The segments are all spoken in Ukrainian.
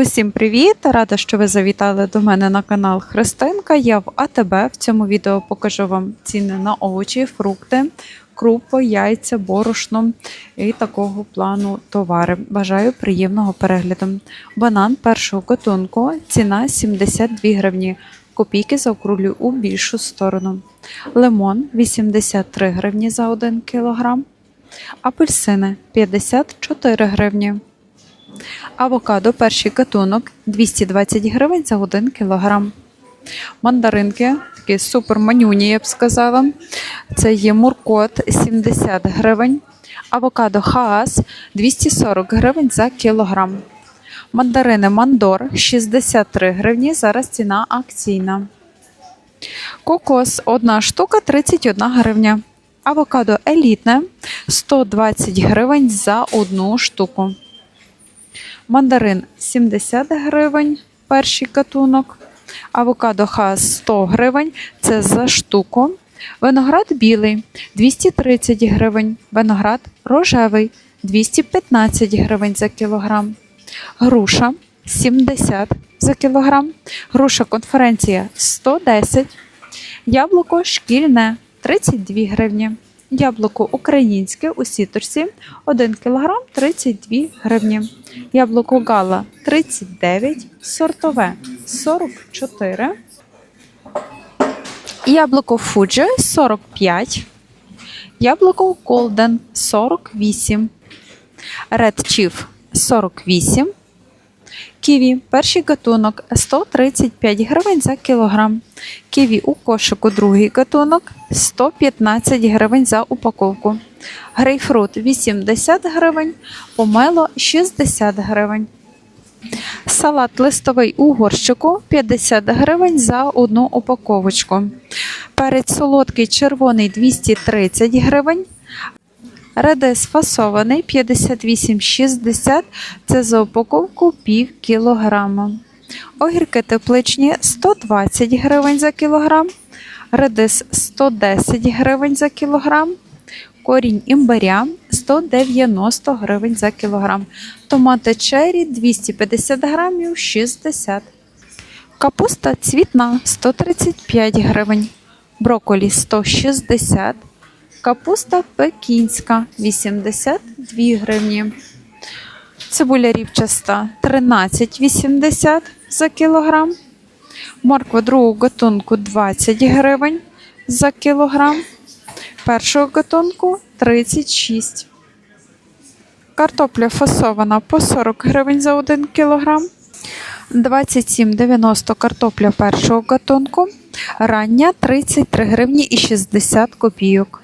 Усім привіт! Рада, що ви завітали до мене на канал Христинка. Я в АТБ. В цьому відео покажу вам ціни на овочі, фрукти, крупи, яйця, борошно і такого плану товари. Бажаю приємного перегляду. Банан першого готунку, ціна 72 гривні. Копійки заокруглюю у більшу сторону. Лимон 83 гривні за 1 кілограм. Апельсини 54 гривні. Авокадо перший гатунок 220 гривень за 1 кілограм. Мандаринки, такі супер манюні, я б сказала. Це є муркот 70 гривень. Авокадо хаас 240 гривень за кілограм. Мандарини Мандор 63 гривні. Зараз ціна акційна. Кокос одна штука 31 гривня. Авокадо елітне 120 гривень за одну штуку. Мандарин 70 гривень, перший катунок. Авокадо хас 100 гривень, це за штуку. Виноград білий 230 гривень. Виноград рожевий 215 гривень за кілограм. Груша 70 за кілограм. Груша конференція 110. Яблуко шкільне 32 гривні. Яблуко українське у сіторці 1 кг 32 гривні. Яблуко гала 39, сортове 44. Яблуко Фуджи 45. Яблуко Голден 48. Ред Чіф 48. Ківі перший гатунок 135 гривень за кілограм. Ківі у кошику другий гатунок 115 гривень за упаковку. Грейпфрут 80 гривень, помело 60 гривень. Салат листовий у горщику 50 гривень за одну упаковочку. Перець солодкий червоний 230 гривень. Редис фасований 58,60 це за упаковку пів кілограма. Огірки тепличні 120 гривень за кілограм. Редис 110 гривень за кілограм. Корінь імбиря 190 гривень за кілограм. Томати чері 250 грамів 60. Капуста цвітна 135 гривень. Броколі 160 Капуста пекінська 82 гривні. Цибуля рівчаста 13,80 за кілограм. Морква другого гатунку 20 гривень за кілограм. Першого гатунку 36. Картопля фасована по 40 гривень за 1 кілограм. 27,90 картопля першого гатунку. Рання 33 гривні і 60 копійок.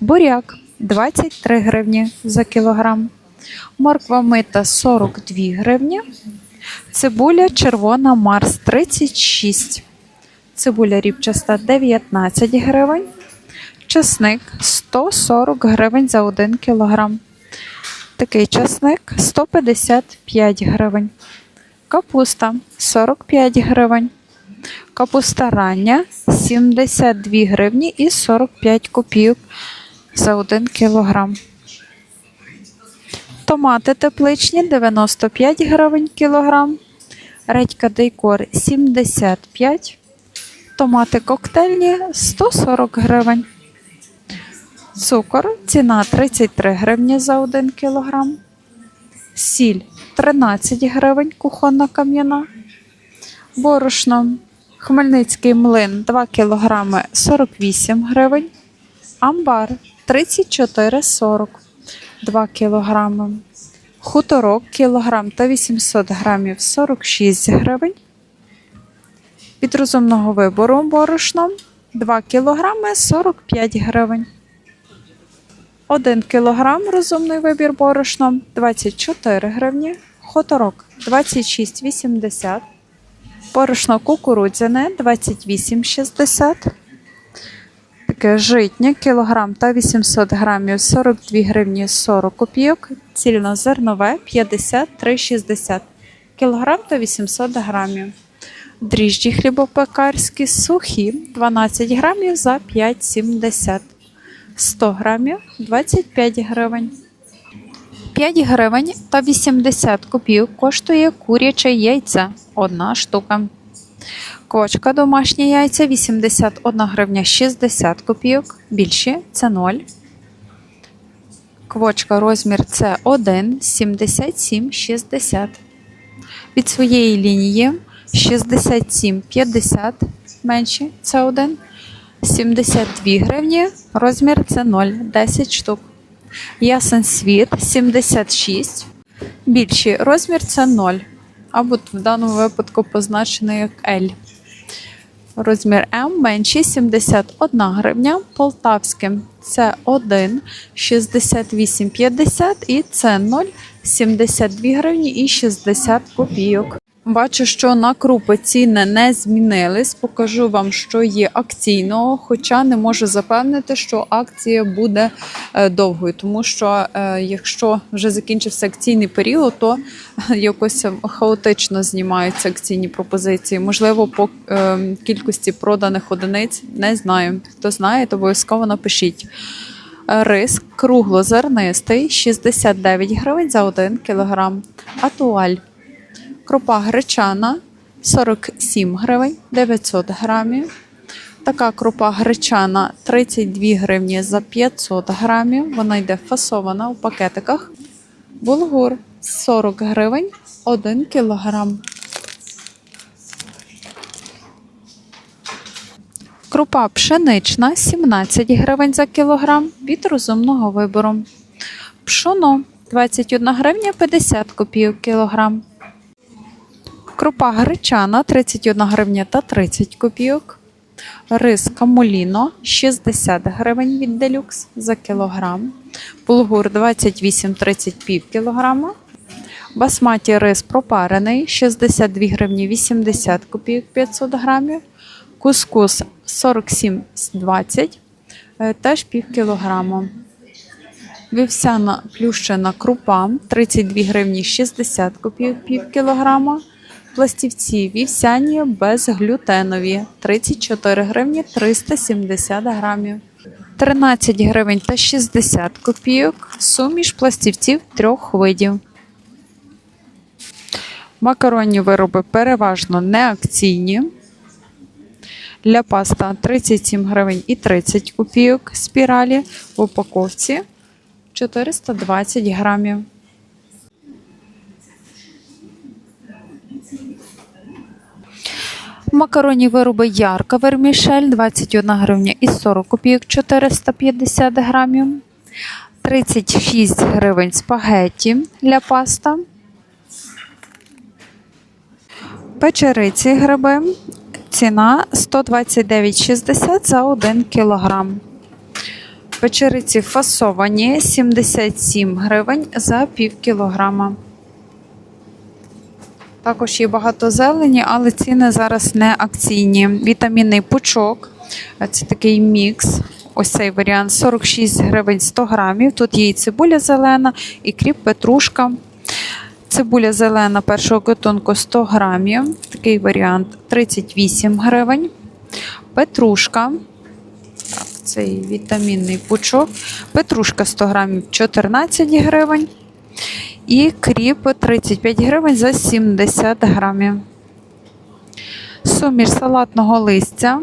Буряк 23 гривні за кілограм. Морква мита 42 гривні. Цибуля червона Марс 36. Цибуля ріпчаста 19 гривень. Чесник 140 гривень за 1 кілограм. Такий чесник 155 гривень. Капуста 45 гривень. Капуста рання 72 гривні і 45 копійок за 1 кілограм. Томати тепличні 95 гривень кілограм. Редька дейкор 75. Томати коктейльні 140 гривень. Цукор ціна 33 гривні за 1 кілограм. Сіль 13 гривень кухонна кам'яна. Борошно. Хмельницький млин 2 кг 48 гривень. Амбар 34,40 2 кг. Хуторок кілограм та 800 грамів 46 гривень. Від розумного вибору борошно 2 кг 45 гривень. 1 кг розумний вибір борошно 24 гривні. Хуторок 26,80. Борошно кукурудзяне 28,60 таке житнє, кілограм та 800 грамів 42 гривні 40 копійок, цільнозернове 53,60 кілограм та 800 грамів. Дріжджі хлібопекарські сухі 12 грамів за 5,70 100 грамів 25 гривень. 5 гривень та 80 копійок коштує куряче яйце. Одна штука. Квочка домашні яйця 81 гривня 60 копійок. Більші це 0. Квочка розмір це 1 77,60. Від своєї лінії 67,50 менші це 1. 72 гривні, розмір це 0, 10 штук. Ясен світ 76. Більший розмір це 0. Або в даному випадку позначений як L. Розмір М менший 71 гривня. Полтавським це 1, 68,50 і це 0, 72 гривні і 60 копійок. Бачу, що на крупи ціни не змінились. Покажу вам, що є акційного, хоча не можу запевнити, що акція буде е, довгою, тому що е, якщо вже закінчився акційний період, то е, якось хаотично знімаються акційні пропозиції. Можливо, по кількості проданих одиниць не знаю. Хто знає, то обов'язково напишіть. Рис круглозернистий 69 гривень за 1 кілограм. Атуаль Крупа гречана 47 гривень 900 грамів. Така крупа гречана 32 гривні за 500 грамів. Вона йде фасована у пакетиках. Булгур 40 гривень 1 кілограм. Крупа пшенична 17 гривень за кілограм від розумного вибору. Пшоно 21 гривня 50 копійок кілограм. Крупа гречана 31 гривня та 30 копійок. Рис камоліно 60 гривень від делюкс за кілограм. Булгур 28-30 пів кілограма. Басматі рис пропарений 62 гривні 80 копійок 500 грамів. Кускус 47,20 е, теж пів кілограма. Вівсяна плющена крупа 32 гривні 60 копійок пів кілограма. Пластівці вівсяні безглютенові 34 гривні 370 грамів. 13 гривень та 60 копійок. Суміш пластівців трьох видів. Макаронні вироби переважно не акційні. Для паста 37 гривень і 30 копійок спіралі в упаковці 420 грамів. Макаронні вироби ярка вермішель 21 гривня і 40 копійок 450 грамів. 36 гривень спагетті для паста. Печериці гриби. Ціна 129,60 за 1 кілограм. Печериці фасовані 77 гривень за пів кілограма. Також є багато зелені, але ціни зараз не акційні. Вітамінний пучок це такий мікс. Ось цей варіант 46 гривень 100 грамів. Тут є і цибуля зелена, і кріп петрушка. Цибуля зелена першого гатунку 100 грамів. Такий варіант 38 гривень. Петрушка. Цей вітамінний пучок. Петрушка 100 грамів 14 гривень. І кріп 35 гривень за 70 грамів. Суміш салатного листя.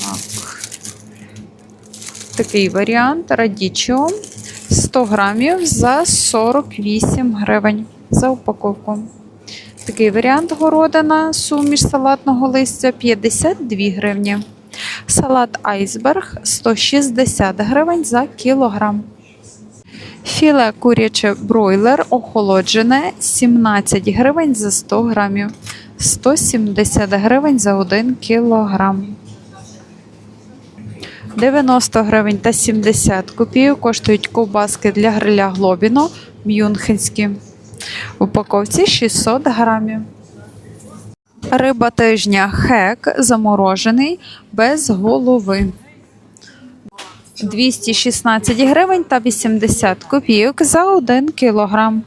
Так. Такий варіант радічо 100 грамів за 48 гривень за упаковку. Такий варіант городина, суміш салатного листя 52 гривні. Салат айсберг 160 гривень за кілограм. Філе куряче бройлер охолоджене 17 гривень за 100 грамів. 170 гривень за 1 кілограм. 90 гривень та 70 копійок коштують ковбаски для гриля Глобіно мюнхенські. В упаковці 600 грамів. Риба тижня хек заморожений без голови. 216 гривень та 80 копійок за 1 кілограм.